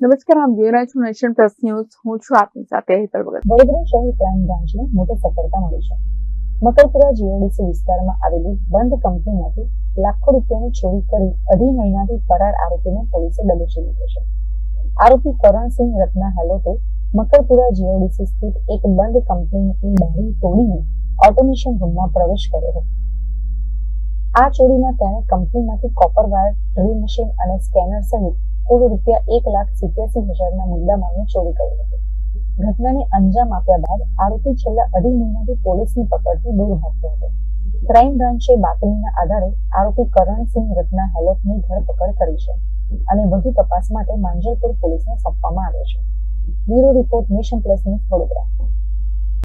નમસ્કાર આપ જોઈ રહ્યા નેશન પ્લસ ન્યૂઝ. હું છું આપની સાથે હેતલ ભગત. વડોદરા શહેર ક્રાઇમ બ્રાન્ચને મોટી સફળતા મળી છે. મકરપુરા જીઓડીસી વિસ્તારમાં આવેલી બંધ કંપનીમાંથી લાખો રૂપિયાની ચોરી કરી અઢી મહિનાથી ફરાર આરોપીને પોલીસે દબોચી લીધો છે. આરોપી કરણસિંહ રત્ના હેલોટે મકરપુરા જીઓડીસી સ્થિત એક બંધ કંપનીની બારી તોડીને ઓટોમેશન રૂમમાં પ્રવેશ કર્યો હતો. આ ચોરીમાં તેણે કંપનીમાંથી કોપર વાયર, ડ્રીલ મશીન અને સ્કેનર સહિત કુલ રૂપિયા એક લાખ સિત્યાસી હજારના મુદ્દામાલની ચોરી કરી હતી. ઘટનાને અંજામ આપ્યા બાદ આરોપી છેલ્લા અઢી મહિનાથી પોલીસની પકડથી દૂર ભાગતો હતો. ક્રાઇમ બ્રાન્ચે બાતમીના આધારે આરોપી કરણસિંહ રત્ના હેલોટની ધરપકડ કરી છે અને વધુ તપાસ માટે માંજલપુર પોલીસને સોંપવામાં આવે છે. Bureau report nation plus news Vadodara.